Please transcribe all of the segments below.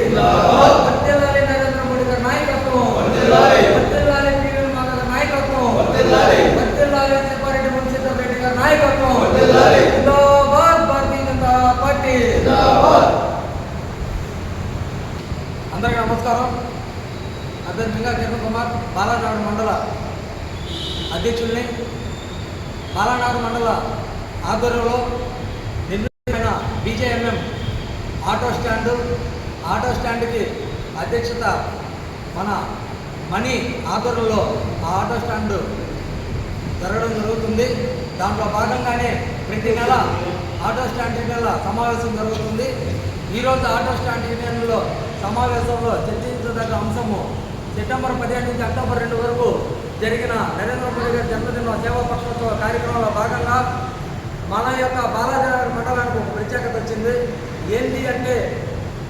జిందాబాద్. వర్ధిల్లాలి నరేంద్ర మోడీ గారి నాయకత్వం. వర్ధిల్లాలి పివి మాధవ్ గారి నాయకత్వం. వర్ధిల్లాలి తిప్పారెడ్డి మున్సిపల్ రెడ్డి గారి నాయకత్వం. జిందాబాద్ భారతీయ జనతా పార్టీ. అందరికీ నమస్కారం అభ్యర్థిగా కిరణ్ కుమార్ బాలానాడు మండల అధ్యక్షుల్ని బాలానాడు మండల ఆధ్వర్యంలో నిర్మితమైన బీజేఎంఎం ఆటో స్టాండు ఆటో స్టాండ్కి అధ్యక్షత మన మణి ఆధ్వర్యంలో ఆ ఆటో స్టాండ్ జరగడం జరుగుతుంది. దాంట్లో భాగంగానే ప్రతి నెల ఆటో స్టాండ్ యూనియన్ల సమావేశం జరుగుతుంది. ఈరోజు ఆటో స్టాండ్ యూనియన్లో సమావేశంలో చర్చించదగ్గ అంశము సెప్టెంబర్ పదిహేను నుంచి అక్టోబర్ రెండు వరకు జరిగిన నరేంద్ర మోడీ గారి జన్మదిన సేవా పక్షోత్సవ కార్యక్రమంలో భాగంగా మన యొక్క బాలాజీ మండలానికి ఒక ప్రత్యేకత వచ్చింది. ఏంటి అంటే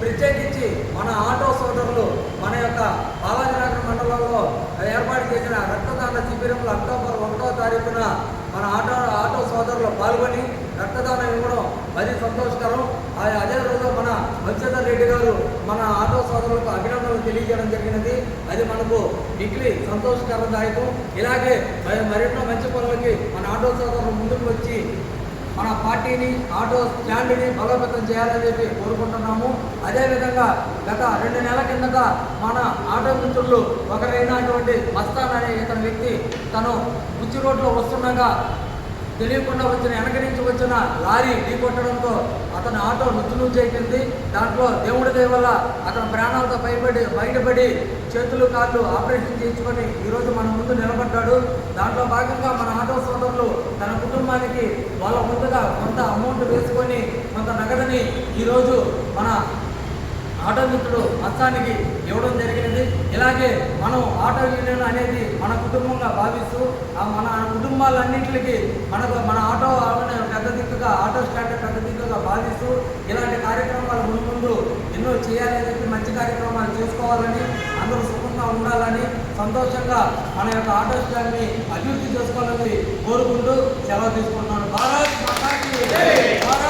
ప్రత్యేకించి మన ఆటో సోదరులు మన యొక్క బాలాజీనగర్ మండలంలో ఏర్పాటు చేసిన రక్తదాన శిబిరంలో అక్టోబర్ ఒకటో తారీఖున మన ఆటో ఆటో సోదరులు పాల్గొని రక్తదానం ఇవ్వడం అది సంతోషకరం. ఆ- అదే రోజు మన వంశధర్ రెడ్డి గారు మన ఆటో సోదరులకు అభినందనలు తెలియజేయడం జరిగినది. అది మనకు మిగిలి సంతోషకరదాయకం. ఇలాగే మరి మరెన్నో మంచి పనులకి మన ఆటో సోదరులు ముందుకు వచ్చి మన పార్టీని ఆటో స్టాండ్ని బలోపేతం చేయాలని చెప్పి కోరుకుంటున్నాము. అదేవిధంగా గత రెండు నెలల కిందట మన ఆటో మిత్రులు ఒకరైనటువంటి మస్తాన్ అనే ఇతని వ్యక్తి తను బుచ్చి రోడ్లో వస్తుండగా తెలియకుండా వచ్చిన వెనక నుంచి వచ్చిన లారీ ఢీకొట్టడంతో అతని ఆటో నుచ్చు నుంచి అయిపోయింది దాంట్లో దేవుడి దయ వల్ల అతని ప్రాణాలతో భయపడి బయటపడి చేతులు కాళ్ళు ఆపరేషన్ చేయించుకొని ఈరోజు మన ముందు నిలబడ్డాడు. దాంట్లో భాగంగా మన ఆటో సోదరులు తన కుటుంబానికి వాళ్ళ ముందుగా కొంత అమౌంట్ వేసుకొని కొంత నగదని ఈరోజు మన ఆటో మిత్రుడు మొత్తానికి ఇవ్వడం జరిగినది. ఇలాగే మనం ఆటో యూనియన్ అనేది మన కుటుంబంగా భావిస్తూ ఆ మన కుటుంబాలన్నింటికి మనకు మన ఆటో పెద్ద దిక్కుగా ఆటో స్టాండ్ పెద్ద దిక్కుగా భావిస్తూ ఇలాంటి కార్యక్రమాలు ముందు ముందు ఎన్నో చేయాలని చెప్పి మంచి కార్యక్రమాలు చేసుకోవాలని అందరూ సుఖంగా ఉండాలని సంతోషంగా మన యొక్క ఆటో స్టాండ్ని అభివృద్ధి చేసుకోవాలని కోరుకుంటూ సెలవు తీసుకుంటున్నాను. భారత్ మాతాకి! భారత్